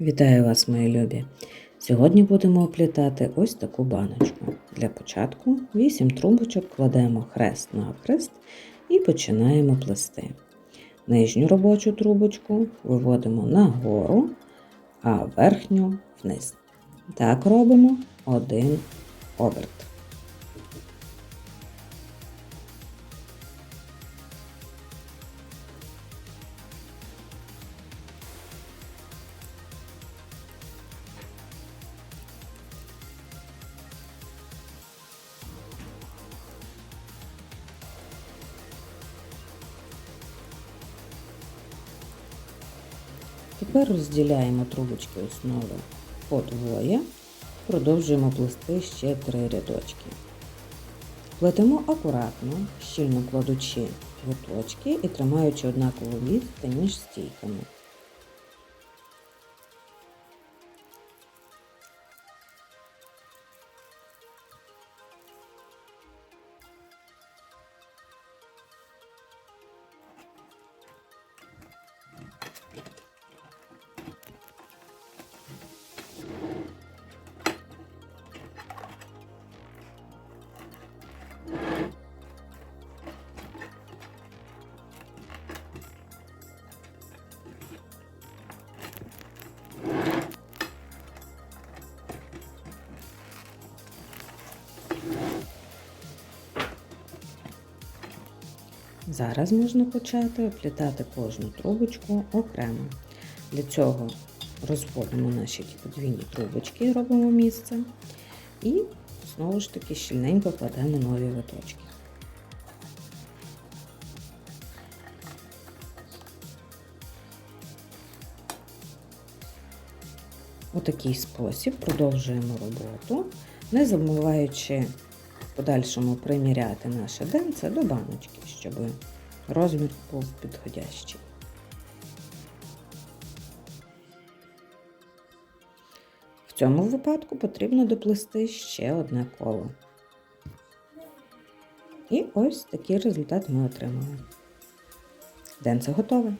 Вітаю вас, мої любі! Сьогодні будемо оплітати ось таку баночку. Для початку 8 трубочок кладемо хрест на хрест і починаємо плести. Нижню робочу трубочку виводимо нагору, а верхню вниз. Так робимо один оберт. Тепер розділяємо трубочки основи по двоє, продовжуємо плести ще три рядочки. Плетемо акуратно, щільно кладучи виточки і тримаючи однакову відстань між стійками. Зараз можна почати оплітати кожну трубочку окремо. Для цього розводимо наші подвійні трубочки, робимо місце і знову ж таки щільненько кладемо нові виточки. У такий спосіб продовжуємо роботу, не забуваючи подальшому приміряти наше денце до баночки, щоб розмір був підходящий. В цьому випадку потрібно доплести ще одне коло. І ось такий результат ми отримали. Денце готове.